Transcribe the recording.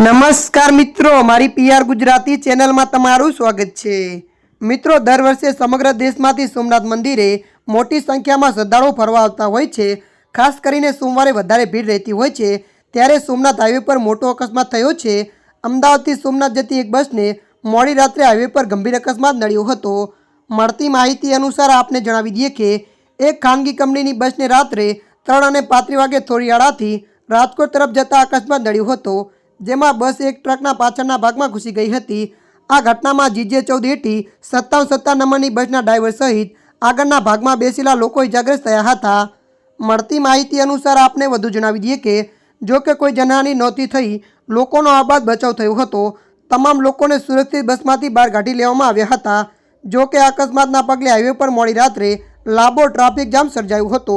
નમસ્કાર મિત્રો, મારી પીઆર ગુજરાતી ચેનલમાં તમારું સ્વાગત છે. મિત્રો, દર વર્ષે સમગ્ર દેશમાંથી સોમનાથ મંદિરે મોટી સંખ્યામાં શ્રદ્ધાળુઓ ફરવા આવતા હોય છે. ખાસ કરીને સોમવારે વધારે ભીડ રહેતી હોય છે. ત્યારે સોમનાથ હાઈવે પર મોટો અકસ્માત થયો છે. અમદાવાદથી સોમનાથ જતી એક બસને મોડી રાત્રે હાઈવે પર ગંભીર અકસ્માત નડ્યો હતો. મળતી માહિતી અનુસાર આપને જણાવી દઈએ કે, એક ખાનગી કંપનીની બસને રાત્રે ત્રણ અને પાંત્રીસ વાગે થોડીયાળાથી રાજકોટ તરફ જતા અકસ્માત નડ્યો હતો. જેમાં બસ એક ટ્રકના પાછળના ભાગમાં ઘૂસી ગઈ હતી. આ ઘટનામાં જીજે ચૌદ એટી સત્તાવન સત્તા નંબરની બસના ડ્રાઈવર સહિત આગળના ભાગમાં બેસેલા લોકો ઇજાગ્રસ્ત થયા હતા. મળતી માહિતી અનુસાર આપને વધુ જણાવી દઈએ કે, જો કે કોઈ જનહાની નહોતી થઈ, લોકોનો આબાદ બચાવ થયો હતો. તમામ લોકોને સુરક્ષિત બસમાંથી બહાર કાઢી લેવામાં આવ્યા હતા. જો કે અકસ્માતના પગલે હાઈવે પર મોડી રાત્રે લાંબો ટ્રાફિક જામ સર્જાયો હતો.